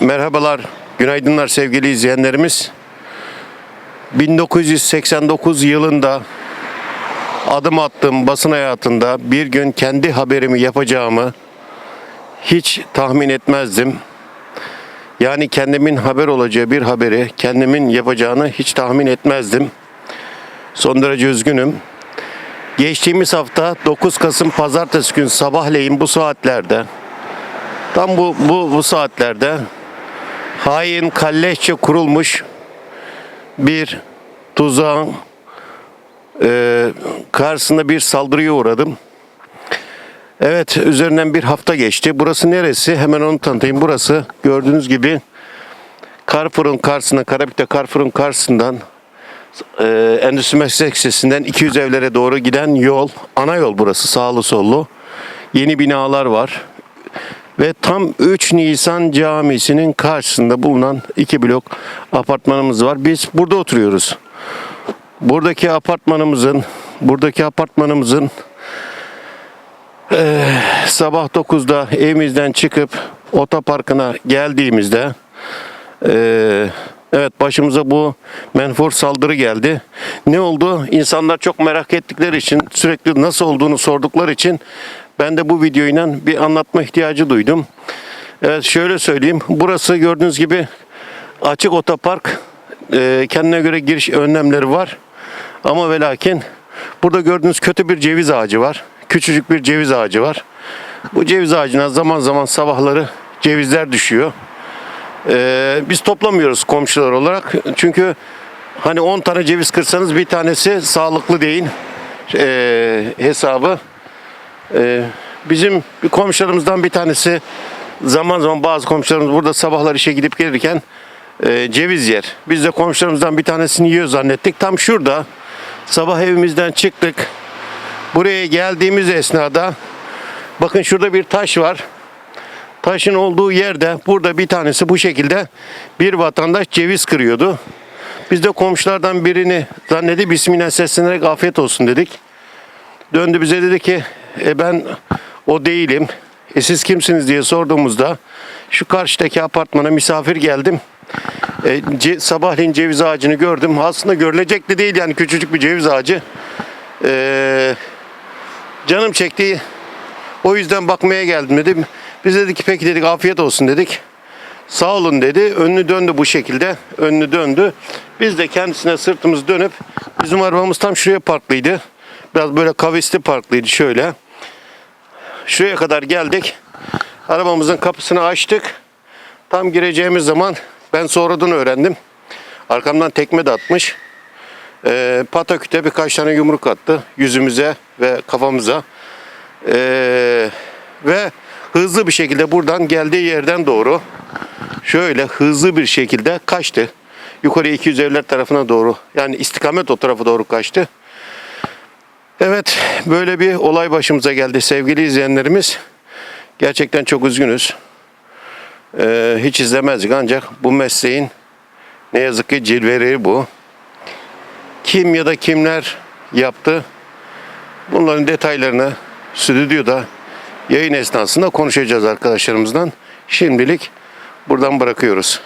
Merhabalar, günaydınlar sevgili izleyenlerimiz. 1989 yılında adım attığım basın hayatında bir gün kendi haberimi yapacağımı hiç tahmin etmezdim. Yani kendimin haber olacağı bir haberi kendimin yapacağını hiç tahmin etmezdim. Son derece üzgünüm. Geçtiğimiz hafta 9 Kasım Pazartesi gün sabahleyin bu saatlerde tam bu bu bu saatlerde hain kalleşçe kurulmuş bir tuzağın e, karşısında bir saldırıya uğradım. Evet üzerinden bir hafta geçti. Burası neresi? Hemen onu tanıtayım. Burası gördüğünüz gibi Carrefour'un karşısına, Karabük'te Carrefour'un karşısından e, Endüstri Meslek Lisesi'nden 200 evlere doğru giden yol. Ana yol burası sağlı sollu. Yeni binalar var. Ve tam 3 Nisan Camisi'nin karşısında bulunan iki blok apartmanımız var. Biz burada oturuyoruz. Buradaki apartmanımızın buradaki apartmanımızın eee, sabah 9'da evimizden çıkıp otoparkına geldiğimizde eee, evet başımıza bu menfur saldırı geldi. Ne oldu? İnsanlar çok merak ettikleri için sürekli nasıl olduğunu sordukları için ben de bu videoyla bir anlatma ihtiyacı duydum. Evet şöyle söyleyeyim. Burası gördüğünüz gibi açık otopark. Ee, kendine göre giriş önlemleri var. Ama ve lakin burada gördüğünüz kötü bir ceviz ağacı var. Küçücük bir ceviz ağacı var. Bu ceviz ağacına zaman zaman sabahları cevizler düşüyor. Ee, biz toplamıyoruz komşular olarak. Çünkü hani 10 tane ceviz kırsanız bir tanesi sağlıklı değil ee, hesabı. Ee, bizim bir komşularımızdan bir tanesi zaman zaman bazı komşularımız burada sabahlar işe gidip gelirken e, ceviz yer. Biz de komşularımızdan bir tanesini yiyor zannettik. Tam şurada sabah evimizden çıktık. Buraya geldiğimiz esnada bakın şurada bir taş var. Taşın olduğu yerde burada bir tanesi bu şekilde bir vatandaş ceviz kırıyordu. Biz de komşulardan birini zannedip ismine seslenerek afiyet olsun dedik. Döndü bize dedi ki e ben o değilim. E siz kimsiniz diye sorduğumuzda şu karşıdaki apartmana misafir geldim. E, ce, sabahleyin ceviz ağacını gördüm. Aslında görülecek de değil yani küçücük bir ceviz ağacı. E, canım çekti. O yüzden bakmaya geldim dedim. Biz dedik ki peki dedik afiyet olsun dedik. Sağ olun dedi. Önünü döndü bu şekilde. Önünü döndü. Biz de kendisine sırtımız dönüp bizim arabamız tam şuraya parklıydı. Biraz böyle kavisli parklıydı şöyle. Şuraya kadar geldik. Arabamızın kapısını açtık. Tam gireceğimiz zaman ben sonradan öğrendim. Arkamdan tekme de atmış. Ee, pataküte birkaç tane yumruk attı. Yüzümüze ve kafamıza. Ee, ve hızlı bir şekilde buradan geldiği yerden doğru şöyle hızlı bir şekilde kaçtı. Yukarı 200 evler tarafına doğru yani istikamet o tarafa doğru kaçtı. Evet böyle bir olay başımıza geldi sevgili izleyenlerimiz. Gerçekten çok üzgünüz. Ee, hiç izlemezdik ancak bu mesleğin ne yazık ki cilveleri bu. Kim ya da kimler yaptı bunların detaylarını stüdyoda yayın esnasında konuşacağız arkadaşlarımızdan. Şimdilik buradan bırakıyoruz.